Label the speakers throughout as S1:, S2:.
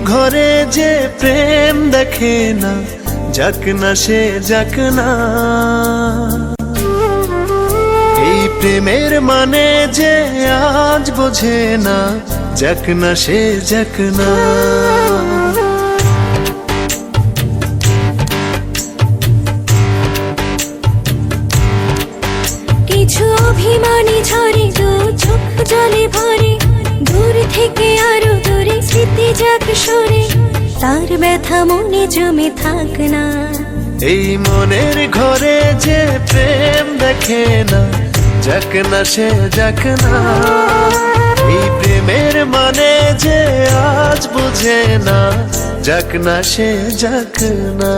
S1: ঘরে যে প্রেম দেখে না, যাক না সে, যাক না। এই প্রেমের মানে যে আজ বোঝে না, যাক না সে, যাক না।
S2: কিছু অভিমানী ঝরে সরে তার ব্যথা মনে জমে থাক না।
S1: এই মনের ঘরে যে প্রেম দেখে না, যাক না সে, যাক না। এই প্রেমের মানে যে আজ বুঝে না, যাক না সে, যাক না।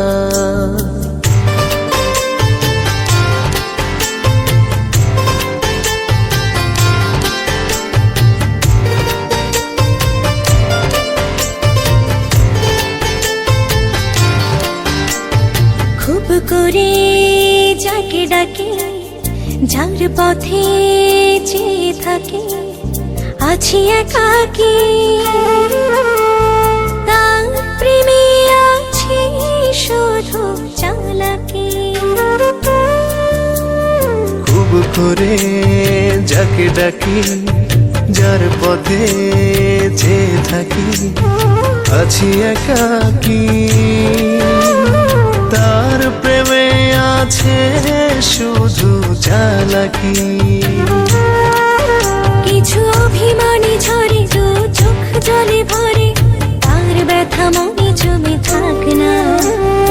S2: করে যাকে ডাকে, যার পথে চেয়ে থাকে, আছি একাকি তার প্রেমে আছি শুধু চালাকি।
S1: খুব করে যাকে ডাকি, যার পথে যে থাকি, আছি একাকি আছে শুধু চালাকি
S2: কিছু অভিমানী ঝরে, দু চোখ জলে ভরে, তার ব্যথা মনে জমে থাক না।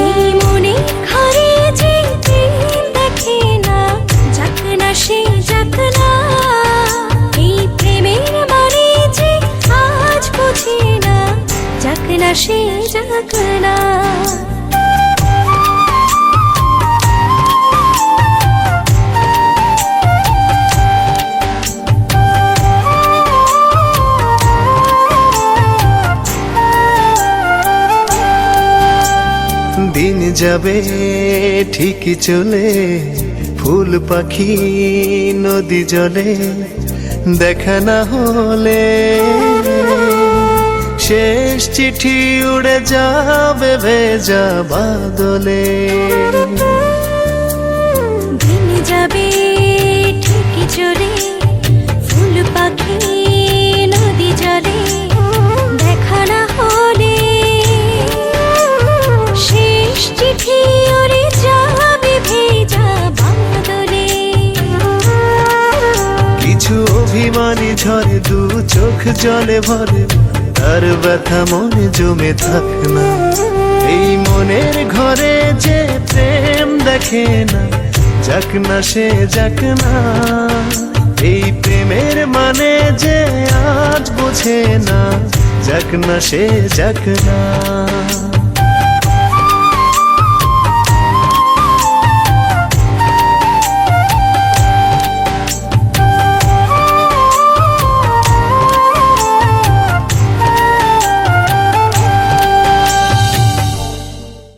S2: এই মনে ঘরে যে দেখে না, যাক না সে, যাক না। এই প্রেমের মানে যে আজ বুঝে না, যাক না সে, যাক না।
S1: দিন যাবে, ঠিকই চলে। ফুল পাখি নদী জলে, দেখা না হলে শেষ চিঠি উড়ে যাবে ভেজা বাদলে।
S2: দিন যাবে
S1: অভিমানী ঝরে দু চোখ জলে ভরে, তার ব্যথা মনে জমে থাক না। এই মনের ঘরে যে প্রেম দেখে না, যাক না সে, যাক না। এই প্রেমের মানে যে আজ বোঝে না, যাক না সে, যাক না।